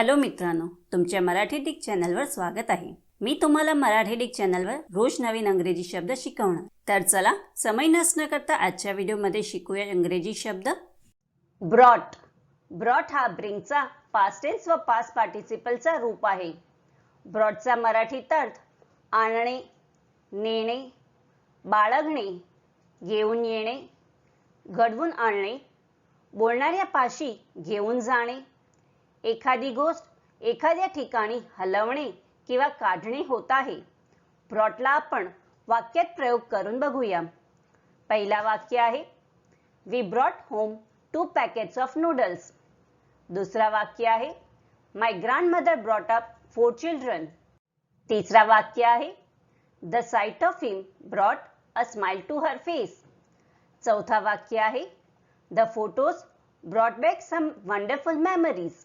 Hello मित्रांनो तुमच्या Marathi Dick चॅनलवर स्वागत आहे. मी तुम्हाला मराठी डिक चॅनलवर रोज नवीन अंग्रेजी शब्द शिकवणार. तर चला समय नसणं करता आजच्या व्हिडिओमध्ये शिकूया इंग्रजी शब्द. ब्रॉट. ब्रॉट हा ब्रिंगचा पास्टेन्स व पास पार्टिसिपलचा रूप आहे. ब्रॉटचा मराठीत अर्थ आणणे नेणे बाळगणे घेऊन येणे घडवून आणणे बोलणाऱ्या पाशी घेऊन जाणे एखादी गोष्ट एखाद्या ठिकाणी हलवणे किंवा काढणे होत आहे. ब्रॉटला आपण वाक्यात प्रयोग करून बघूया. पहिला वाक्य आहे we brought home two packets of noodles दुसरा वाक्य आहे my grandmother brought up four children तिसरा वाक्य आहे the sight of him brought a smile to her face चौथा वाक्य आहे the photos brought back some wonderful memories